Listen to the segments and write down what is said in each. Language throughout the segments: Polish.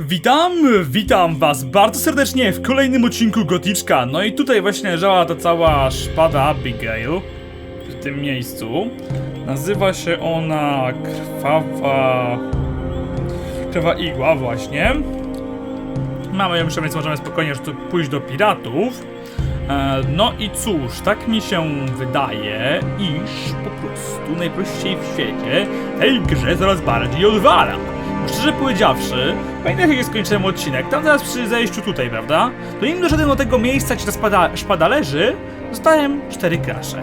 Witam, witam was bardzo serdecznie w kolejnym odcinku Goticzka. No i tutaj właśnie leżała ta cała szpada Abigail w tym miejscu. Nazywa się ona Krwawa... Krwawa Igła właśnie. Mamy ją już, więc możemy spokojnie pójść do piratów. E, No i cóż, tak mi się wydaje, iż po prostu najprościej w świecie tej grze coraz bardziej odwala. Szczerze powiedziawszy, pamiętam jak skończyłem odcinek, tam teraz przy zejściu tutaj, prawda? To nim doszedłem do tego miejsca, gdzie ta spada, szpada leży, dostałem cztery krasze.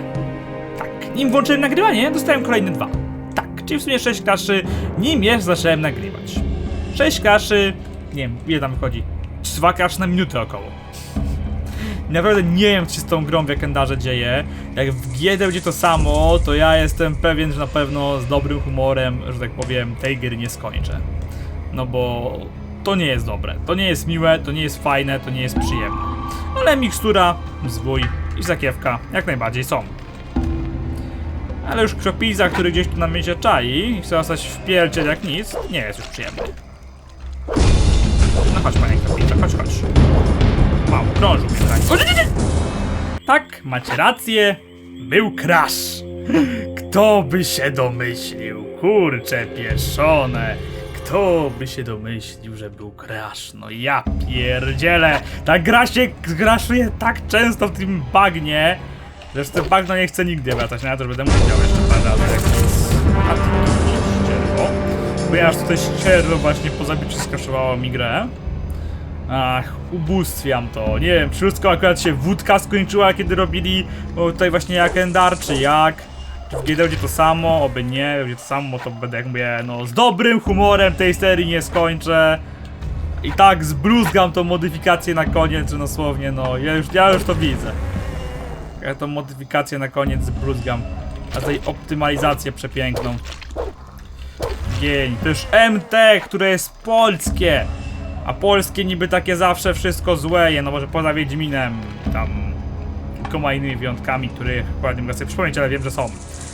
Tak, nim włączyłem nagrywanie, dostałem kolejne dwa. Tak, czyli w sumie sześć kraszy, nim jeszcze zacząłem nagrywać. Sześć kraszy, nie wiem, ile tam wychodzi? Dwa krasze na minutę około. Naprawdę nie wiem, się z tą grą w Jakendarze dzieje. Jak w G będzie to samo, to ja jestem pewien, że na pewno z dobrym humorem, że tak powiem, tej gry nie skończę. No bo to nie jest dobre, to nie jest miłe, to nie jest fajne, to nie jest przyjemne. Ale mikstura, zwój i zakiewka jak najbardziej są. Ale już krzopiza, który gdzieś tu na mnie się czai i chce zostać w pierdziel jak nic, nie jest już przyjemny. No chodź panie kropiza, chodź, chodź. Mało krążył tak. Nie. Tak, macie rację. Był crash. Kto by się domyślił? Kurcze pieszone. Kto by się domyślił, że był crash? No ja pierdzielę. Ta gra się graszuje tak często w tym bagnie, że bagno nie chce nigdy wracać. No ja też będę musiał jeszcze parę razy jak nic. A ty ścierwo. Bo ja aż tutaj ścierwo właśnie po zabiciu skraszowało mi grę. Ach, ubóstwiam to. Nie wiem, wszystko akurat się wódka skończyła, kiedy robili o, tutaj właśnie jak Endar, czy jak. Czy w GD będzie to samo, oby nie, będzie to samo, to będę jak mówię, no z dobrym humorem tej serii nie skończę. I tak zbluzgam tą modyfikację na koniec, że dosłownie, no, ja już, ja już to widzę. Ja tą modyfikację na koniec zbluzgam. A tej optymalizację przepiękną. Gień. To już MT, które jest polskie. A polskie niby takie zawsze wszystko złe, je, no może poza Wiedźminem, tam kilkoma innymi wyjątkami, których akurat nie mogę sobie przypomnieć, ale wiem, że są.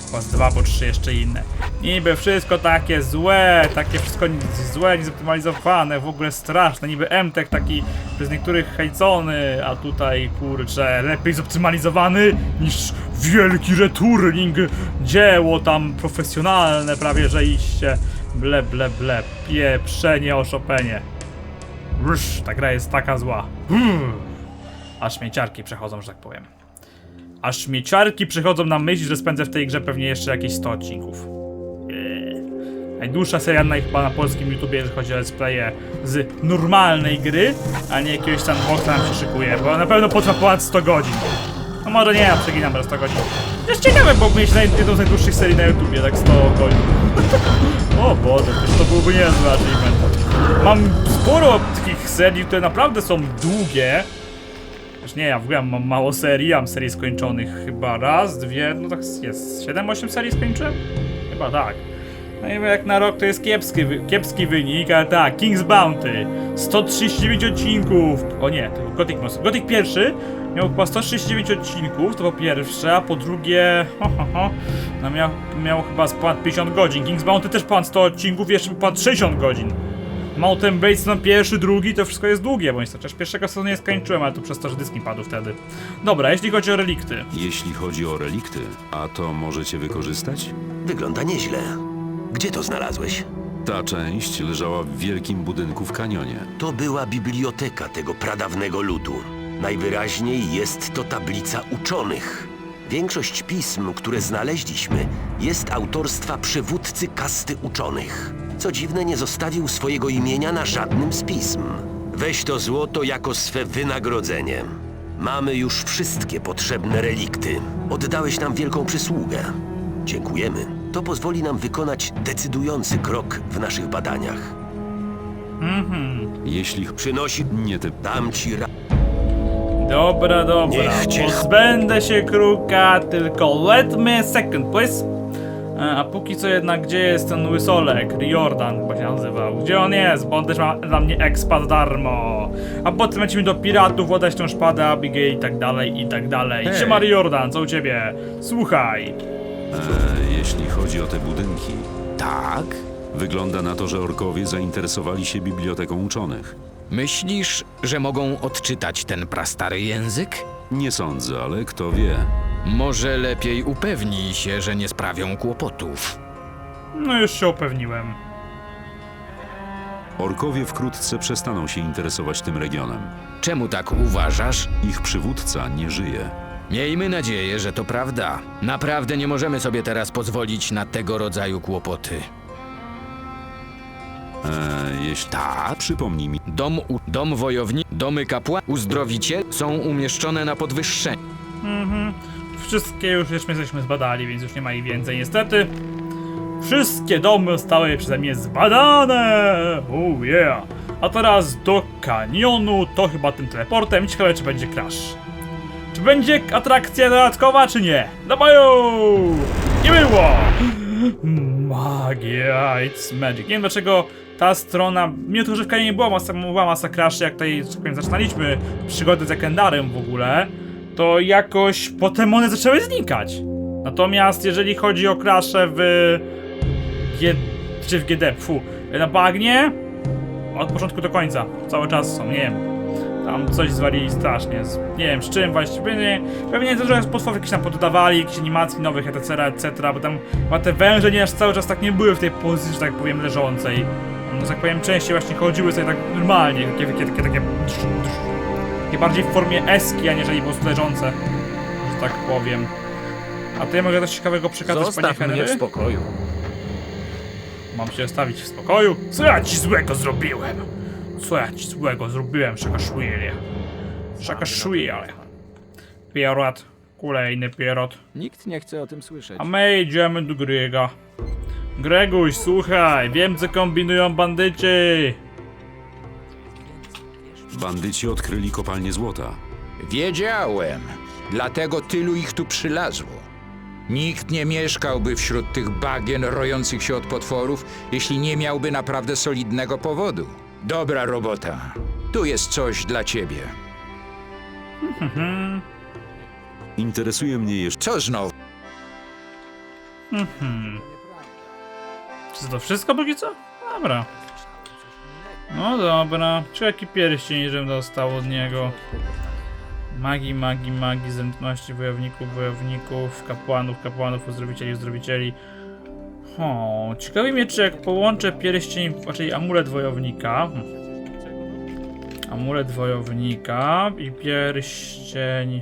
Chyba dwa, bo trzy jeszcze inne. Niby wszystko takie złe, takie wszystko złe, niezoptymalizowane, w ogóle straszne. Niby MTech taki przez niektórych hejcony, a tutaj kurczę, lepiej zoptymalizowany niż wielki returning, dzieło tam profesjonalne prawie, że iście. Ble, ble, ble, pieprzenie o Chopinie. Rusz, ta gra jest taka zła. Hmm. A śmieciarki przechodzą, że tak powiem. A śmieciarki przychodzą na myśl, że spędzę w tej grze pewnie jeszcze jakieś 100 odcinków. Eee. Najdłuższa seria na, chyba na polskim YouTubie, jeżeli chodzi o let's playe z normalnej gry, a nie jakiegoś sandboxa nam się szykuje, bo na pewno potrwa ponad 100 godzin. No może nie, ja przeginam raz 100 godzin. Jest ciekawe, bo mieć jedną z najdłuższych serii na YouTubie, tak 100 godzin. o Boże, to byłby niezły achievement. Mam sporo takich serii, które naprawdę są długie. Już nie, ja w ogóle mam mało serii, mam serii skończonych chyba raz, dwie, no tak jest, 7-8 serii skończyłem? Chyba tak. No i jak na rok to jest kiepski, kiepski wynik, ale tak, King's Bounty, 139 odcinków, o nie, to Gothic Most. Gothic pierwszy miał chyba 139 odcinków, to po pierwsze, a po drugie, ho, ho, ho, no miał, miał chyba ponad 50 godzin, King's Bounty też ponad 100 odcinków, jeszcze ponad 60 godzin. Mountain Blade no pierwszy, drugi, to wszystko jest długie, bo niestety chociaż pierwszego sezonu nie skończyłem, ale to przez to, że dyski padły wtedy. Dobra, jeśli chodzi o relikty. Jeśli chodzi o relikty, a to możecie wykorzystać? Wygląda nieźle. Gdzie to znalazłeś? Ta część leżała w wielkim budynku w kanionie. To była biblioteka tego pradawnego ludu. Najwyraźniej jest to tablica uczonych. Większość pism, które znaleźliśmy, jest autorstwa przywódcy kasty uczonych. Co dziwne, nie zostawił swojego imienia na żadnym z pism. Weź to złoto jako swe wynagrodzenie. Mamy już wszystkie potrzebne relikty. Oddałeś nam wielką przysługę. Dziękujemy. To pozwoli nam wykonać decydujący krok w naszych badaniach. Jeśli ch- Przynosi... nie ty, Dam ci ra... Dobra, dobra. Niech cię- Pozbędę się kruka, tylko let me a second, please. E, A póki co jednak, gdzie jest ten łysolek? Riordan chyba się nazywał. Gdzie on jest? Bo on też ma dla mnie za darmo. A potem lecimy do piratów, oddać tą szpadę Abigail i tak dalej, i tak dalej. Hej. Siema Riordan, co u ciebie? Słuchaj. e, jeśli chodzi o te budynki, Tak? Wygląda na to, że orkowie zainteresowali się biblioteką uczonych. Myślisz, że mogą odczytać ten prastary język? Nie sądzę, ale kto wie. Może lepiej upewnij się, że nie sprawią kłopotów. No już się upewniłem. Orkowie wkrótce przestaną się interesować tym regionem. Czemu tak uważasz? Ich przywódca nie żyje. Miejmy nadzieję, że to prawda. Naprawdę nie możemy sobie teraz pozwolić na tego rodzaju kłopoty. Eee, jeśli Tak? Przypomnij mi, Dom, u, dom wojownik, domy kapłan, uzdrowicie są umieszczone na podwyższeniu. Wszystkie już żeśmy jesteśmy zbadali, więc już nie ma ich więcej niestety. Wszystkie domy zostały przeze mnie zbadane! Oh yeah! A teraz do kanionu, to chyba tym teleportem. Ciekawe czy będzie crash. Czy będzie atrakcja dodatkowa, czy nie? Dawaju! Magia, it's magic. Nie wiem dlaczego ta strona, mimo to, Kanie nie była masa, była masa crashy, jak tutaj, tak powiem, zaczynaliśmy przygodę z Ekendarem w ogóle, to jakoś potem one zaczęły znikać. Natomiast jeżeli chodzi o krasze w G... czy w GD, fu, na bagnie, od początku do końca, cały czas są, nie wiem. Tam coś zwalili strasznie, z, nie wiem z czym właściwie, pewnie, pewnie dużo potworów jakieś tam poddawali, jakieś animacji nowych, etc., etc., bo tam chyba te węże nie aż cały czas tak nie były w tej pozycji, że tak powiem, leżącej. No, tak powiem, częściej właśnie chodziły sobie tak normalnie, takie, takie, takie, takie, takie bardziej w formie eski, aniżeli po prostu leżące, że tak powiem. A ty mogę coś ciekawego przekazać, panie Zostaw mnie w Henry? spokoju. Mam się stawić w spokoju? Co ja ci złego zrobiłem? Co ja ci złego zrobiłem, Szakaszwili? Szakaszwili. Pierrot. Kolejny pierrot. Nikt nie chce o tym słyszeć. A my idziemy do Grega. Greguś, słuchaj, wiem co kombinują bandyci. bandyci odkryli kopalnię złota. Wiedziałem. Dlatego tylu ich tu przylazło. Nikt nie mieszkałby wśród tych bagien rojących się od potworów, jeśli nie miałby naprawdę solidnego powodu. Dobra robota. Tu jest coś dla ciebie. Interesuje mnie jeszcze Co znowu? Czy to wszystko póki co? Dobra. No dobra. Czy jaki pierścień, żebym dostał od niego? Magii, magii, magii, zręczności wojowników, wojowników, kapłanów, kapłanów, uzdrowicieli, uzdrowicieli. O, ciekawi mnie, czy jak połączę pierścień, raczej amulet wojownika. Amulet wojownika i pierścień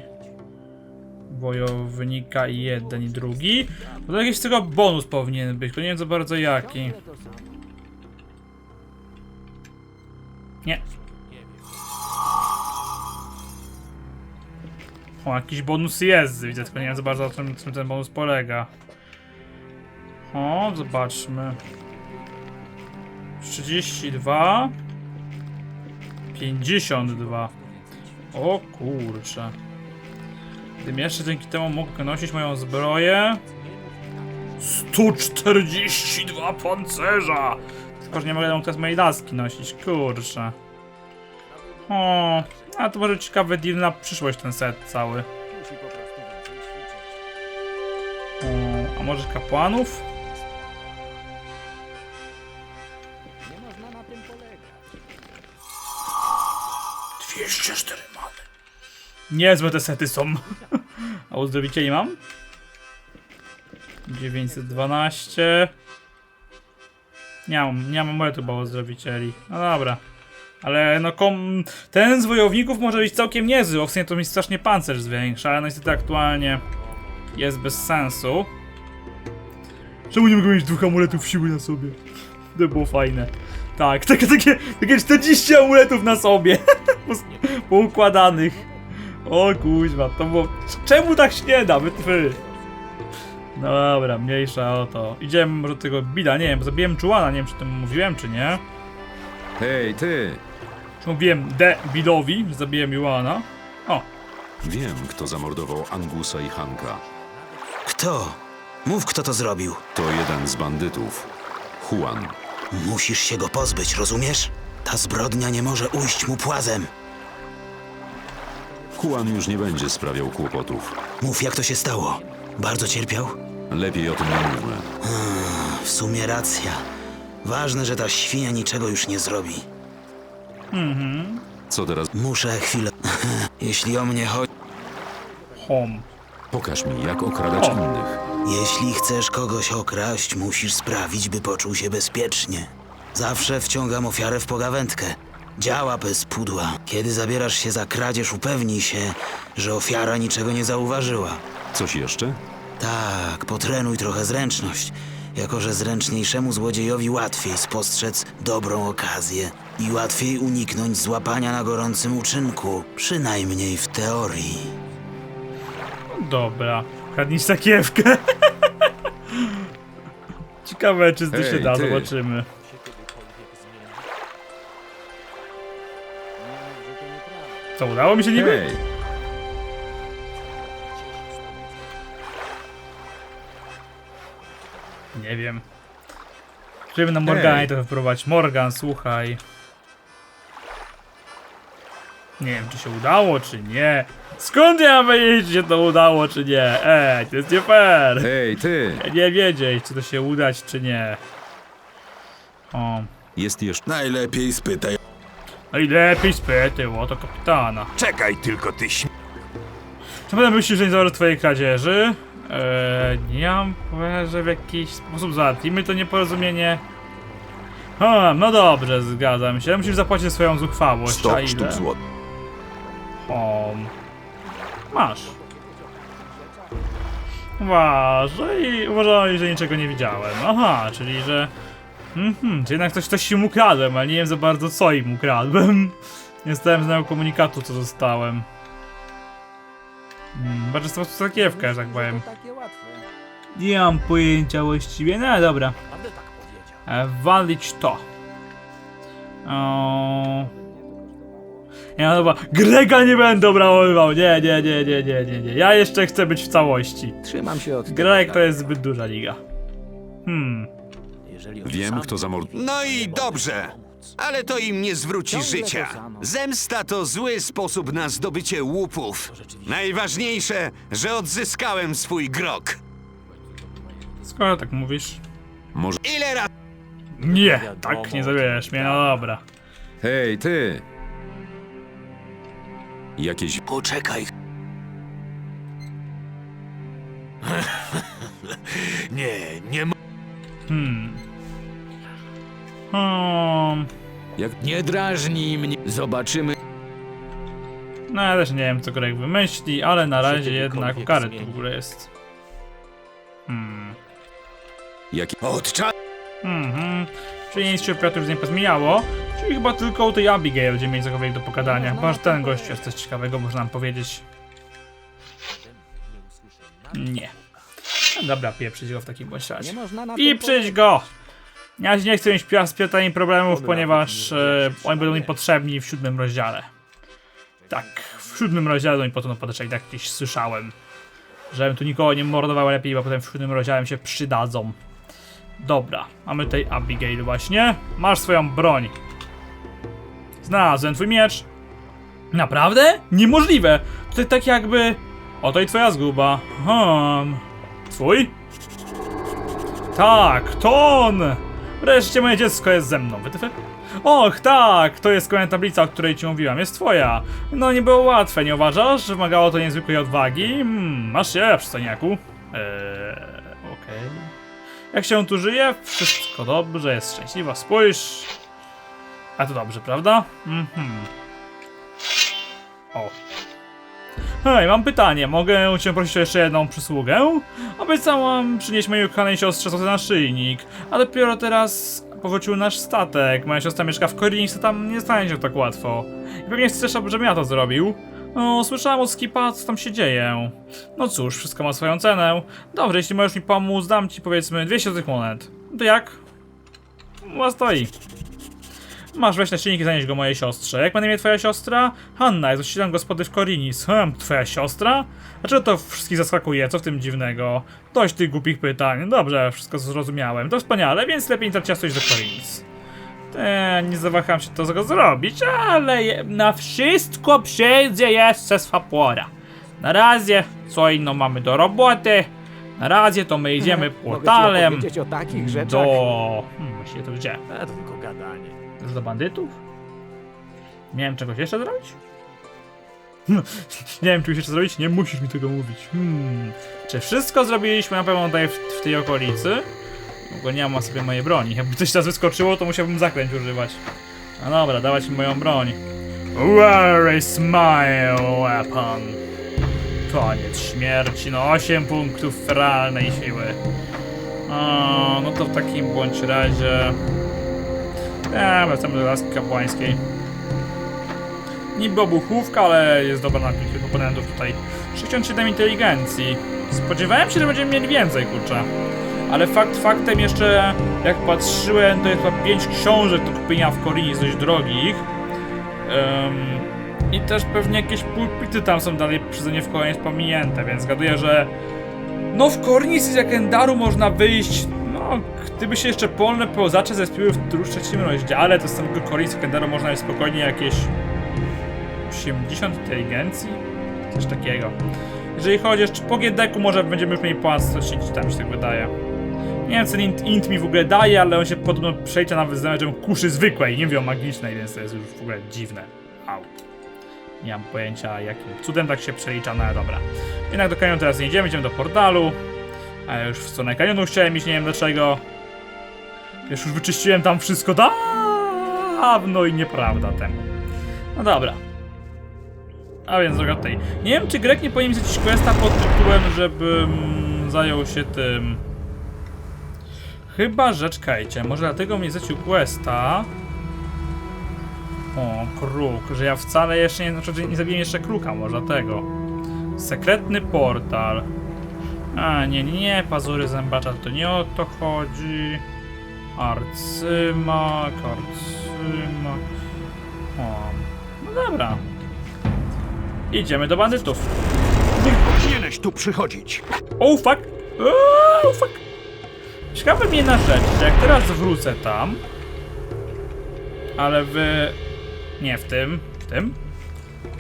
wojownika i jeden i drugi. To jakiś z tego bonus powinien być, tylko nie wiem za bardzo jaki. Nie. O, jakiś bonus jest, widzę, tylko nie wiem za bardzo na czym ten bonus polega. O, zobaczmy. 32 52 O kurczę. Gdybym jeszcze dzięki temu mógł nosić moją zbroję. 142 pancerza! Tylko, że nie mogę teraz mojej laski nosić, kurczę. O, a to może ciekawy deal na przyszłość ten set cały. O, a może kapłanów? Niezłe te sety są. A uzdrowicieli mam? 912. Nie mam, nie mam amuletu bo uzdrowicieli. No dobra. Ale no kom... Ten z wojowników może być całkiem niezły, w sumie to mi strasznie pancerz zwiększa, ale no niestety aktualnie jest bez sensu. Czemu nie mogę mieć dwóch amuletów siły na sobie? To było fajne. Tak, takie, takie, takie 40 amuletów na sobie. Poukładanych. O kuźwa, to było... Czemu tak się nie da? Wytwy. No dobra, mniejsza o to. Idziemy może do tego Bida, nie wiem, zabiłem Czułana, nie wiem czy tym mówiłem czy nie. Hej, ty! Czy mówiłem D Bidowi, że zabiłem Juana? O, Wiem, kto zamordował Angusa i Hanka. Kto? Mów, kto to zrobił. To jeden z bandytów. Juan. Musisz się go pozbyć, rozumiesz? Ta zbrodnia nie może ujść mu płazem. Juan już nie będzie sprawiał kłopotów. Mów, jak to się stało. Bardzo cierpiał? Lepiej o tym nie mówmy. W sumie racja. Ważne, że ta świnia niczego już nie zrobi. Co teraz? Muszę chwilę. Jeśli o mnie chodzi. Hom. Pokaż mi, jak okradać O. innych. Jeśli chcesz kogoś okraść, musisz sprawić, by poczuł się bezpiecznie. Zawsze wciągam ofiarę w pogawędkę. Działa bez pudła. Kiedy zabierasz się za kradzież, upewnij się, że ofiara niczego nie zauważyła. Coś jeszcze? Tak, potrenuj trochę zręczność, jako że zręczniejszemu złodziejowi łatwiej spostrzec dobrą okazję i łatwiej uniknąć złapania na gorącym uczynku, przynajmniej w teorii. Dobra. Kradnij sakiewkę. Ciekawe, czy to się da, ty. zobaczymy. Co, udało mi się niby? Hej! Nie wiem. Żeby na Morganie to wprowadzić. Morgan, słuchaj. Nie wiem, czy się udało, czy nie. Skąd ja wiedzieć, czy się to udało, czy nie? Ej, to jest nie fair. Hej, ty! Ja nie wiedzieć, czy to się udać, czy nie. O. Jest jeszcze... Najlepiej spytaj. Najlepiej spytaj o to kapitana. Czekaj tylko ty śm... Czy będę myślił, że nie zawarł twojej kradzieży? Eee, nie mam że w jakiś sposób załatwimy to nieporozumienie. Ha, no dobrze, zgadzam się. Musisz zapłacić swoją zuchwałość. a 100 ile? sztuk złota. O, masz. Uważaj, uważaj, że niczego nie widziałem. Aha, czyli że... Mhm, czyli jednak coś, coś im ukradłem, ale nie wiem za bardzo co im ukradłem. Nie stałem znał komunikatu, co dostałem. Hmm, bardzo prostu sakiewkę, że tak powiem. Nie mam pojęcia właściwie, no dobra. E, walić to. O... Ja dobra, Grega nie będę obramowywał, nie, nie, nie, nie, nie, nie, nie. Ja jeszcze chcę być w całości. Trzymam się od Greg to jest zbyt duża liga. Hmm. Wiem, kto zamordował. No i dobrze, ale to im nie zwróci życia. Zemsta to zły sposób na zdobycie łupów. Najważniejsze, że odzyskałem swój grog. Skoro tak mówisz. Może... Ile razy Nie, tak nie zabierzesz mnie, no dobra. Hej, ty! Jakieś... Poczekaj. Nie, nie ma... Hmm. Hmm. Jak... Nie drażnij mnie. Zobaczymy. No ja też nie wiem co Greg wymyśli, ale na razie jednak kary tu w ogóle jest. Hmm. Jak... Od czasu... Mhm. Czyli nic się opiatów nie pozmieniało. Czyli chyba tylko u tej Abigail będziemy mieli cokolwiek do pogadania. Chyba, że ten gość jest coś ciekawego, można nam powiedzieć. Nie. No dobra, pieprzyć go w takim bądź razie. Pieprzyć go! Ja nie chcę mieć z piatami problemów, ponieważ e, oni będą mi potrzebni w siódmym rozdziale. Tak, w siódmym rozdziale do mi potem potrzebni, tak gdzieś słyszałem. Żebym tu nikogo nie mordował lepiej, bo potem w siódmym rozdziale się przydadzą. Dobra, mamy tutaj Abigail właśnie. Masz swoją broń. Znalazłem twój miecz. Naprawdę? Niemożliwe! Tutaj tak jakby... Oto i twoja zguba. Hmm. Twój? Tak, to on! Wreszcie moje dziecko jest ze mną, wytyfy? Och, tak, to jest kolejna tablica, o której ci mówiłam, jest twoja. No nie było łatwe, nie uważasz? Wymagało to niezwykłej odwagi. Hmm, masz się, przystojniaku. Eee, okej. Jak się tu żyje? Wszystko dobrze, jest szczęśliwa, spójrz. A to dobrze, prawda? Mhm. O. Hej, mam pytanie. Mogę cię prosić o jeszcze jedną przysługę? Obiecałam przynieść mojej ukochanej siostrze złoty naszyjnik, a dopiero teraz powrócił nasz statek. Moja siostra mieszka w Korinis, to tam nie znajdzie tak łatwo. I pewnie chcesz, żebym ja to zrobił. No, słyszałam od Skipa, co tam się dzieje. No cóż, wszystko ma swoją cenę. Dobrze, jeśli możesz mi pomóc, dam ci powiedzmy 200 tych monet. To jak? Chyba stoi. Masz weź naszyjnik i zanieść go mojej siostrze. Jak ma na imię twoja siostra? Hanna, jest właścicielem gospody w Korinis. Hm, twoja siostra? Dlaczego to wszystkich zaskakuje? Co w tym dziwnego? Dość tych głupich pytań. Dobrze, wszystko zrozumiałem. To wspaniale, więc lepiej nie trać czasu iść do Korinis. Eee, nie zawaham się to zrobić, ale je- na wszystko przyjdzie jeszcze swa pora. Na razie, co inno mamy do roboty. Na razie to my idziemy Mogę ci portalem opowiedzieć o takich rzeczach. do... Hmm, właściwie to gdzie? A, to tylko gadanie. Już do bandytów? Miałem czegoś jeszcze zrobić? nie wiem, czegoś jeszcze zrobić? Nie musisz mi tego mówić. Hmm. Czy wszystko zrobiliśmy na pewno tutaj w, w tej okolicy? Bo nie mam sobie mojej broni. Jakby coś teraz wyskoczyło, to musiałbym zakręć używać. No dobra, dawać mi moją broń. Where is my weapon? Koniec śmierci, no 8 punktów realnej siły. O, no to w takim bądź razie... Eee, wracamy do laski kapłańskiej. Niby obuchówka, ale jest dobra na kilku oponentów tutaj. 67 inteligencji. Spodziewałem się, że będziemy mieli więcej, kurczę. Ale fakt faktem jeszcze, jak patrzyłem, to jest chyba 5 książek do kupienia w Korii, dość drogich. Em, I też pewnie jakieś pulpity tam są dalej przeze mnie w kolejnie pominięte, więc zgaduję, że no w Kornis z Jakendaru można wyjść, gdyby się jeszcze polne pełzacze zespiły w dru- trzecim rozdziale, to z samego Kornis z Jakendaru można mieć spokojnie jakieś 80 inteligencji, coś takiego. Jeżeli chodzi jeszcze po Giedeku, może będziemy już mieli ponad 130, tam się tak wydaje. Nie wiem co ten int, int mi w ogóle daje, ale on się podobno przejdzie nawet z damage'em kuszy zwykłej, nie wiem magicznej, więc to jest już w ogóle dziwne. Au. Nie mam pojęcia jakim cudem tak się przelicza, no ale dobra. Jednak do kanionu teraz nie idziemy, idziemy do portalu. A ja już w stronę kanionu chciałem iść, nie wiem dlaczego. Już już wyczyściłem tam wszystko dawno i nieprawda temu. No dobra. A więc droga tutaj. Nie wiem, czy Grek nie powinien mieć jakiś questa pod tytułem, żebym zajął się tym. Chyba, że czekajcie, może dlatego mnie zlecił questa. O, kruk, że ja wcale jeszcze nie, znaczy, nie zabiłem jeszcze kruka, może dlatego. Sekretny portal. A, nie, nie, nie, pazury zębacza, to nie o to chodzi. Arcymak, arcymak. O, no dobra. Idziemy do bandytów. Powinieneś tu przychodzić. Oh fuck! Oh fuck! Ciekawe mnie na rzecz, że jak teraz wrócę tam, ale w... nie w tym, w tym,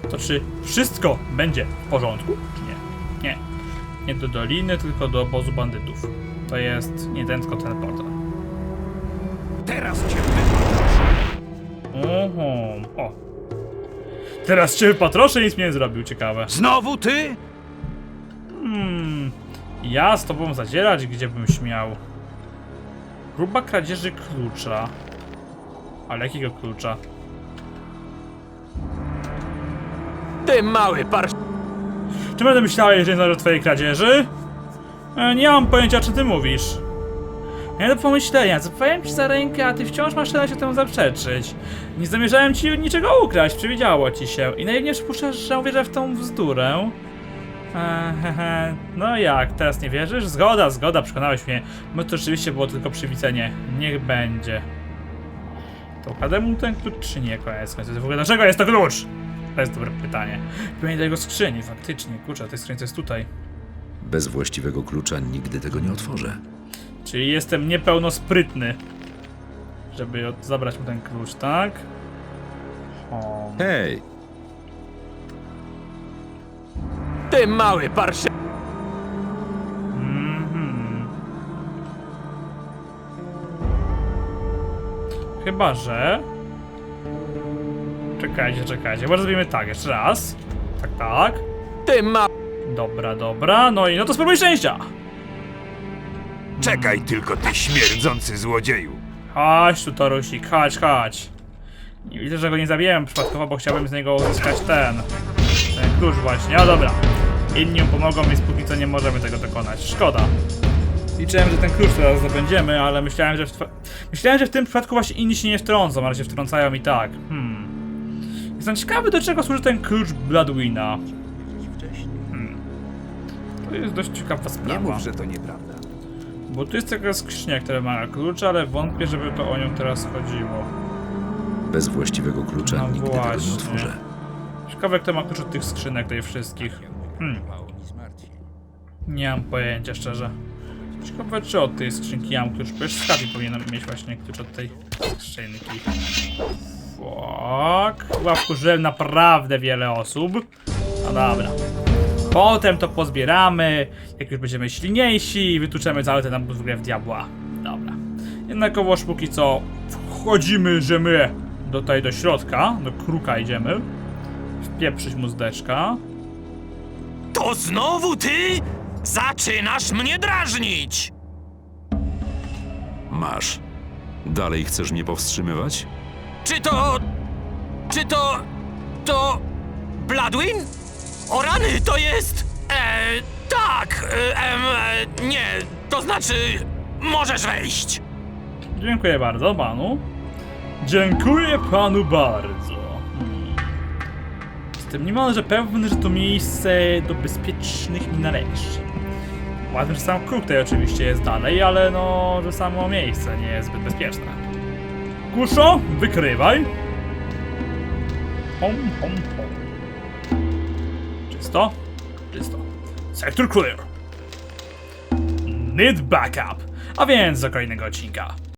to czy wszystko będzie w porządku, czy nie? Nie. Nie do doliny, tylko do obozu bandytów. To jest nie ten, tylko ten portal. Teraz cię wypatroszę. Oho, o. Teraz cię patroszę nic mnie nie zrobił, ciekawe. Znowu ty? Hmm, ja z tobą zadzierać, gdzie bym śmiał. Próba kradzieży klucza. Ale jakiego klucza? Ty mały parsz... Czy będę myślała, że nie zależy od twojej kradzieży? E, nie mam pojęcia, o czym ty mówisz. Nie do pomyślenia, zapowiem ci za rękę, a ty wciąż masz się temu zaprzeczyć. Nie zamierzałem ci niczego ukraść, przewidziało ci się. I najpierw przypuszczasz, że uwierzę w tą bzdurę. Ehehe, no jak, teraz nie wierzysz? Zgoda, zgoda, przekonałeś mnie. No to oczywiście było tylko przywidzenie. Niech będzie. To ukradłem mu ten klucz, czy nie? Koniec końców. W ogóle dlaczego jest to klucz? To jest dobre pytanie. Pewnie do jego skrzyni, faktycznie. Kurczę, tej skrzyni to jest tutaj. Bez właściwego klucza nigdy tego nie otworzę. Czyli jestem niepełnosprytny. Żeby od- zabrać mu ten klucz, tak? O, Hej, Ty mały parsz... Mhm. Chyba, że... Czekajcie, czekajcie. Może zrobimy tak, jeszcze raz. Tak, tak. Ty ma... Dobra, dobra. No i no to spróbuj szczęścia. Czekaj tylko, ty śmierdzący złodzieju. Chodź tu, Torusik, chodź, chodź. Nie widzę, że go nie zabiłem przypadkowo, bo chciałbym z niego uzyskać ten... Ten klucz właśnie. O, dobra. Inni mu pomogą, więc póki co nie możemy tego dokonać. Szkoda. Liczyłem, że ten klucz teraz zdobędziemy, ale myślałem, że w, myślałem, że w tym przypadku właśnie inni się nie wtrącą, ale się wtrącają i tak. Hmm. Jestem ciekawy, do czego służy ten klucz Bloodwina. Hmm. To jest dość ciekawa sprawa. Nie mów, że to nieprawda. Bo tu jest taka skrzynia, która ma klucz, ale wątpię, żeby to o nią teraz chodziło. bez właściwego klucza No nigdy tego właśnie. nie otworzę. Ciekawe, kto ma klucz od tych skrzynek, tej wszystkich. Hmm. Nie mam pojęcia, szczerze. Ciekawe, czy od tej skrzynki ja mam klucz, bo już Skabi powinienem mieć właśnie klucz od tej skrzynki. Fuck. Chyba wkurzyłem naprawdę wiele osób. No dobra. Potem to pozbieramy, jak już będziemy silniejsi i wytuczemy cały ten w grę w diabła. Dobra. Jednakowoż póki co wchodzimy, że my tutaj do środka, do kruka idziemy. Wpieprzyć mu zdeczka. To znowu ty? Zaczynasz mnie drażnić! Masz. Dalej chcesz mnie powstrzymywać? Czy to... Czy to... To... Bladwin? O rany, to jest... E, tak, e, e, nie, to znaczy... Możesz wejść. Dziękuję bardzo panu. Dziękuję panu bardzo. Jestem niemalże pewny, że to miejsce do bezpiecznych mi należy. Ładne, że sam kruk tutaj oczywiście jest dalej, ale no, że samo miejsce nie jest zbyt bezpieczne. Kuszo, wykrywaj. Hom, hom, hom. Czysto? Czysto. Sector clear. Need backup. A więc do kolejnego odcinka.